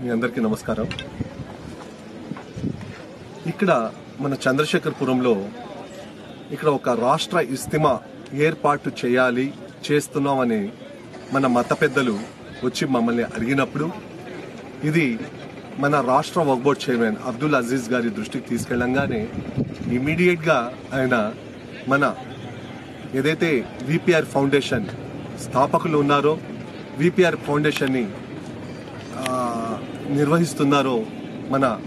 మీ అందరికీ నమస్కారం. ఇక్కడ మన చంద్రశేఖర్పురంలో ఇక్కడ ఒక రాష్ట్ర ఇస్తిమా ఏర్పాటు చేయాలి చేస్తున్నామని మన మత పెద్దలు వచ్చి మమ్మల్ని అడిగినప్పుడు ఇది మన రాష్ట్ర వక్ చైర్మన్ అబ్దుల్ అజీజ్ గారి దృష్టికి తీసుకెళ్ళంగానే ఇమీడియట్గా ఆయన మన ఏదైతే విపిఆర్ ఫౌండేషన్ స్థాపకులు ఉన్నారో విపిఆర్ ఫౌండేషన్ని నిర్వహిస్తున్నారో మన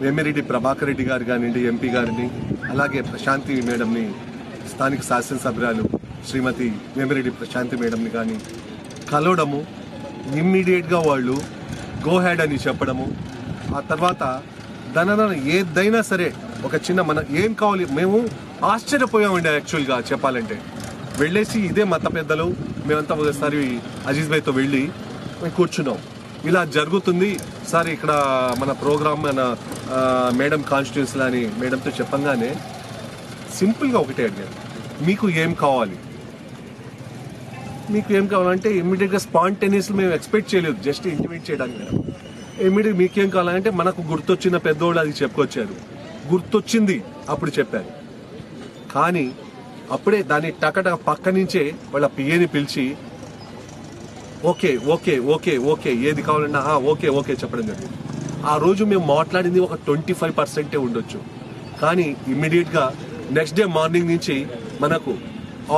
వేమిరెడ్డి ప్రభాకర్ రెడ్డి గారు కానివ్వండి ఎంపీ గారిని అలాగే ప్రశాంతి మేడంని స్థానిక శాసనసభ్యురాలు శ్రీమతి వేమిరెడ్డి ప్రశాంతి మేడంని కానీ కలవడము ఇమ్మీడియట్గా వాళ్ళు గో హ్యాడ్ అని చెప్పడము ఆ తర్వాత దాని ఏదైనా సరే ఒక చిన్న మన ఏం కావాలి మేము ఆశ్చర్యపోయామండి యాక్చువల్గా చెప్పాలంటే. వెళ్ళేసి ఇదే మత పెద్దలు మేమంతా ఒకసారి అజీజ్ భాయ్తో వెళ్ళి మేము కూర్చున్నాం. ఇలా జరుగుతుంది. సార్ ఇక్కడ మన ప్రోగ్రామ్ మన మేడం కాన్స్టిట్యూన్సీలో అని మేడంతో చెప్పంగానే సింపుల్గా ఒకటే అడిగారు మీకు ఏం కావాలి? మీకు ఏం కావాలంటే ఇమ్మీడియట్గా స్పాంటేనియస్ మేము ఎక్స్పెక్ట్ చేయలేదు. జస్ట్ ఇంటిమేట్ చేయడానికి ఇమ్మీడియట్ మీకేం కావాలంటే మనకు గుర్తొచ్చిన పెద్దోళ్ళు అది చెప్పుకొచ్చారు. గుర్తొచ్చింది అప్పుడు చెప్పారు. కానీ అప్పుడే దాన్ని టకటక పక్క నుంచే వాళ్ళ పిఏని పిలిచి ఓకే ఓకే ఓకే ఓకే ఏది కావాలన్నా ఓకే ఓకే చెప్పడం జరిగింది. ఆ రోజు మేము మాట్లాడింది ఒక ట్వంటీ ఫైవ్ పర్సెంటే ఉండొచ్చు. కానీ ఇమ్మీడియట్గా నెక్స్ట్ డే మార్నింగ్ నుంచి మనకు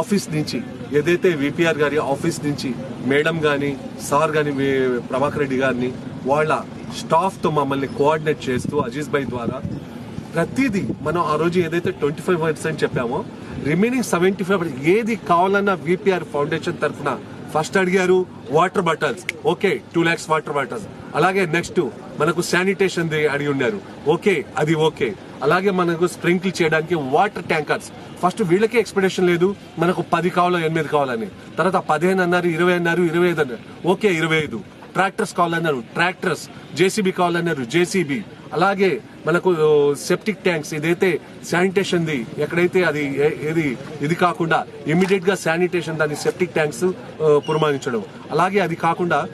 ఆఫీస్ నుంచి ఏదైతే విపిఆర్ గారి ఆఫీస్ నుంచి మేడం కానీ సార్ కానీ ప్రభాకర్ రెడ్డి గారిని వాళ్ళ స్టాఫ్తో మమ్మల్ని కోఆర్డినేట్ చేస్తూ అజీజ్ భాయ్ ద్వారా ప్రతిదీ మనం ఆ రోజు ఏదైతే ట్వంటీ ఫైవ్ పర్సెంట్ చెప్పామో రిమైనింగ్ సెవెంటీ ఫైవ్ ఏది కావాలన్నా విపిఆర్ ఫౌండేషన్ తరఫున ఫస్ట్ అడిగారు water bottles okay two lakhs water bottles అలాగే నెక్స్ట్ మనకు శానిటేషన్ అడిగి ఉన్నారు. ఓకే అది ఓకే అలాగే మనకు స్ప్రింకిల్ చేయడానికి వాటర్ ట్యాంకర్స్ ఫస్ట్ వీళ్ళకే ఎక్స్పెక్టేషన్ లేదు మనకు పది కావాలో ఎనిమిది కావాలని. తర్వాత పదిహేను అన్నారు ఇరవై అన్నారు ఇరవై ఐదు అన్నారు. ఓకే ఇరవై ఐదు. ట్రాక్టర్స్ కావాలన్నారు ట్రాక్టర్స్ జేసీబీ కావాలన్నారు జేసీబీ అలాగే మనకు సెప్టిక్ ట్యాంక్స్ ఇదైతే శానిటేషన్ ది ఎక్కడైతే అది ఏ- ఏది ఇది కాకుండా ఇమీడియట్గా శానిటేషన్ దాని సెప్టిక్ ట్యాంక్స్ పురమాయించడం. అలాగే అది కాకుండా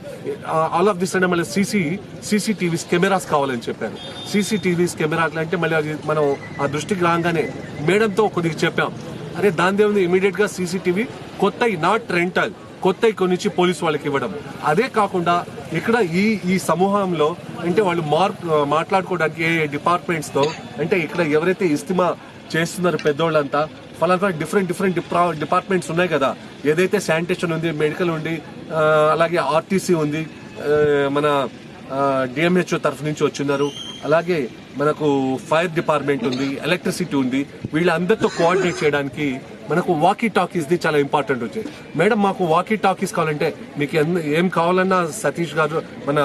ఆల్ ఆఫ్ దిస్ అంటే మళ్ళీ సీసీ సీసీటీవీస్ కెమెరాస్ కావాలని చెప్పారు. సీసీటీవీస్ కెమెరాలు అంటే మళ్ళీ అది మనం ఆ దృష్టికి రాగానే మేడంతో కొద్దిగా చెప్పాం. అరే దాని దేవుంది ఇమీడియట్గా సీసీటీవీ కొత్త నాట్ రెంటల్ కొత్త కొనిచ్చి పోలీసు వాళ్ళకి ఇవ్వడం. అదే కాకుండా ఇక్కడ ఈ ఈ సమూహంలో అంటే వాళ్ళు మార్ మాట్లాడుకోవడానికి ఏ డిపార్ట్మెంట్స్తో అంటే ఇక్కడ ఎవరైతే ఇస్తిమా చేస్తున్నారు పెద్దోళ్ళంతా ఫలానా డిఫరెంట్ డిఫరెంట్ డిపార్ట్మెంట్స్ ఉన్నాయి కదా. ఏదైతే శానిటేషన్ ఉంది మెడికల్ ఉంది అలాగే ఆర్టీసీ ఉంది మన డిఎంహెచ్ఓ తరఫు నుంచి వచ్చిన్నారు అలాగే మనకు ఫైర్ డిపార్ట్మెంట్ ఉంది ఎలక్ట్రిసిటీ ఉంది వీళ్ళందరితో కోఆర్డినేట్ చేయడానికి మనకు వాకీ టాకీస్ ది చాలా ఇంపార్టెంట్ వచ్చాయి. మేడం మాకు వాకీ టాకీస్ కావాలంటే మీకు ఏం కావాలన్నా సతీష్ గారు మన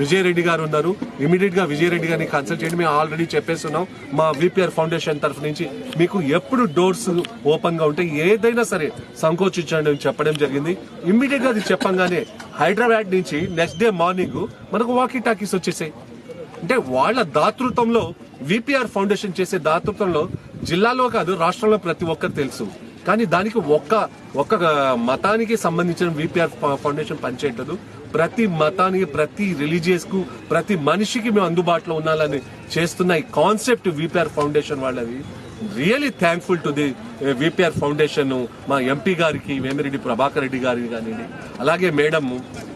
విజయ్ రెడ్డి గారు ఉన్నారు. ఇమీడియట్గా విజయ్ రెడ్డి గారిని కన్సల్ట్ చేయండి. మేము ఆల్రెడీ చెప్పేస్తున్నాం. మా విపిఆర్ ఫౌండేషన్ తరఫు నుంచి మీకు ఎప్పుడు డోర్స్ ఓపెన్గా ఉంటే ఏదైనా సరే సంకోచించండి అని చెప్పడం జరిగింది. ఇమీడియట్గా అది చెప్పంగానే హైదరాబాద్ నుంచి నెక్స్ట్ డే మార్నింగ్ మనకు వాకీ టాకీస్ వచ్చేసాయి. అంటే వాళ్ళ దాతృత్వంలో విపిఆర్ ఫౌండేషన్ చేసే దాతృత్వంలో జిల్లాలో కాదు రాష్ట్రంలో ప్రతి ఒక్కరు తెలుసు. కానీ దానికి ఒక్క ఒక్క మతానికి సంబంధించిన విపిఆర్ ఫౌండేషన్ పనిచేయట్లేదు. ప్రతి మతానికి ప్రతి రిలీజియస్కు ప్రతి మనిషికి మేము అందుబాటులో ఉండాలని చేస్తున్న ఈ కాన్సెప్ట్ విపిఆర్ ఫౌండేషన్ వాళ్ళది. Really thankful to the VPR foundation మా ఎంపీ గారికి వేమిరెడ్డి ప్రభాకర్ రెడ్డి గారికి కానివ్వండి అలాగే మేడం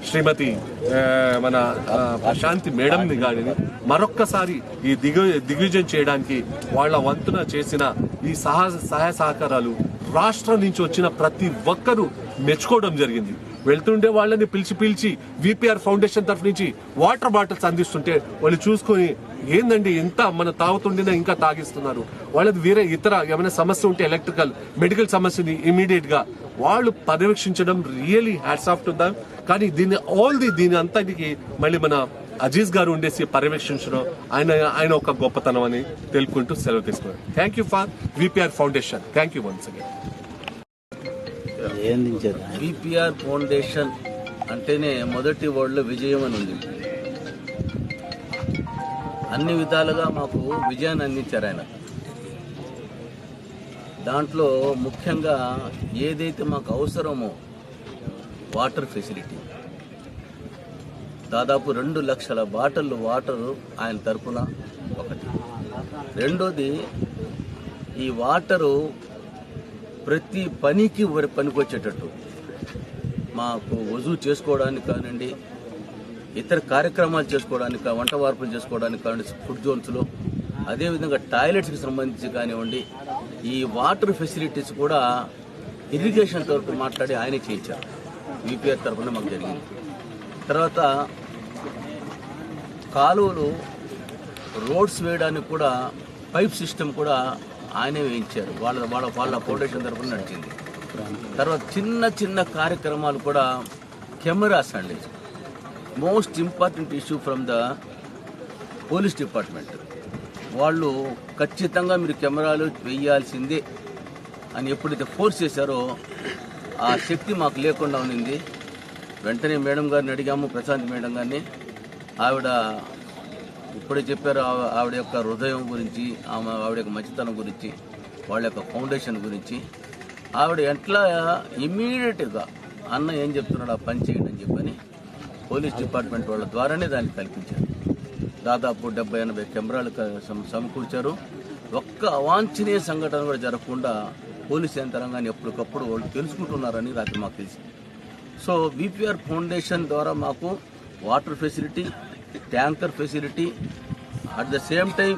శ్రీమతి uh, మన uh, ప్రశాంతి మేడంని గారిని మరొక్కసారి ఈ దిగు దిగ్విజయం చేయడానికి వాళ్ళ వంతున చేసిన ఈ సహా సహాయ సహకారాలు రాష్ట్రం నుంచి వచ్చిన ప్రతి ఒక్కరూ మెచ్చుకోవడం జరిగింది. వెళ్తుండే వాళ్ళని పిలిచి పిలిచి విపిఆర్ ఫౌండేషన్ తరఫు నుంచి వాటర్ బాటిల్స్ అందిస్తుంటే వాళ్ళు చూసుకొని ఏందండి ఎంత మన తాగుతుండేనా ఇంకా తాగిస్తున్నారు? వాళ్ళది వేరే ఇతర ఏమైనా సమస్య ఉంటే ఎలక్ట్రికల్ మెడికల్ సమస్యని ఇమీడియట్గా వాళ్ళు పర్యవేక్షించడం really hats off to them కానీ దీన్ని ఆల్ ది దీని అంతటికి మళ్ళీ మన అజీజ్ గారు ఉండేసి పర్యవేక్షించడం ఆయన ఆయన ఒక గొప్పతనం అని తెలుపుకుంటూ సెలవు తీసుకున్నారు. Thank you for VPR foundation thank you once again BPR foundation అంటేనే మొదటి వరల్డ్ విజయం అని ఉంది. అన్ని విధాలుగా మాకు విజయాన్ని అందించారు ఆయన. దాంట్లో ముఖ్యంగా ఏదైతే మాకు అవసరమో వాటర్ ఫెసిలిటీ. దాదాపు రెండు లక్షల బాటిల్ వాటర్ ఆయన తరపున ఒకటి. రెండోది ఈ వాటరు ప్రతి పనికి పనికి పనికొచ్చేటట్టు. మాకు వజూ చేసుకోవడానికి కానివ్వండి ఇతర కార్యక్రమాలు చేసుకోవడానికి వంట వార్పులు చేసుకోవడానికి కానివ్వండి ఫుడ్ జోన్స్లో అదేవిధంగా టాయిలెట్స్కి సంబంధించి కానివ్వండి ఈ వాటర్ ఫెసిలిటీస్ కూడా ఇరిగేషన్ తరపు మాట్లాడి ఆయనే చేయించారు. యూపీఆర్ తరఫున మాకు జరిగింది. తర్వాత కాలువలు రోడ్స్ వేయడానికి కూడా పైప్ సిస్టమ్ కూడా ఆయనే వేయించారు. వాళ్ళ వాళ్ళ వాళ్ళ ఫౌండేషన్ తరఫున నడిచింది. తర్వాత చిన్న చిన్న కార్యక్రమాలు కూడా కెమెరాస్ అండి most important issue from the police department వాళ్ళు ఖచ్చితంగా మీరు కెమెరాలు వేయాల్సిందే అని ఎప్పుడైతే ఫోర్స్ చేశారో ఆ శక్తి మాకు లేకుండా ఉన్నింది. వెంటనే మేడం గారిని అడిగాము ప్రశాంత్ మేడం గారిని. ఆవిడ ఇప్పుడే చెప్పారు ఆ- ఆవిడ యొక్క హృదయం గురించి ఆమె ఆవిడ యొక్క మంచితనం గురించి వాళ్ళ యొక్క ఫౌండేషన్ గురించి. ఆవిడ ఎట్లా ఇమ్మీడియట్గా అన్న ఏం చెప్తున్నాడు ఆ పని చేయండి అని చెప్పని పోలీస్ డిపార్ట్మెంట్ వాళ్ళ ద్వారానే దాన్ని కల్పించారు. దాదాపు డెబ్బై ఎనభై కెమెరాలు సమకూర్చారు. ఒక్క అవాంఛనీయ సంఘటన కూడా జరగకుండా పోలీస్ యంత్రాంగాన్ని ఎప్పటికప్పుడు వాళ్ళు తెలుసుకుంటున్నారని రాత్రి మాకు తెలిసింది. సో బీపీఆర్ ఫౌండేషన్ ద్వారా మాకు water facility tanker facility at the same time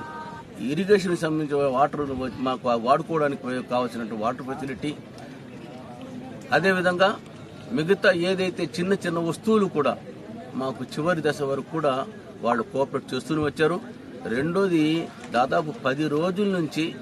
irrigation సంబంధించిన వాటర్ మాకు వాడుకోవడానికి కావాల్సినటువంటి వాటర్ ఫెసిలిటీ. అదేవిధంగా మిగతా ఏదైతే చిన్న చిన్న వస్తువులు కూడా మాకు చివరి దశ వరకు కూడా వాళ్ళు కోఆపరేట్ చేస్తూనే వచ్చారు. రెండోది దాదాపు పది రోజుల నుంచి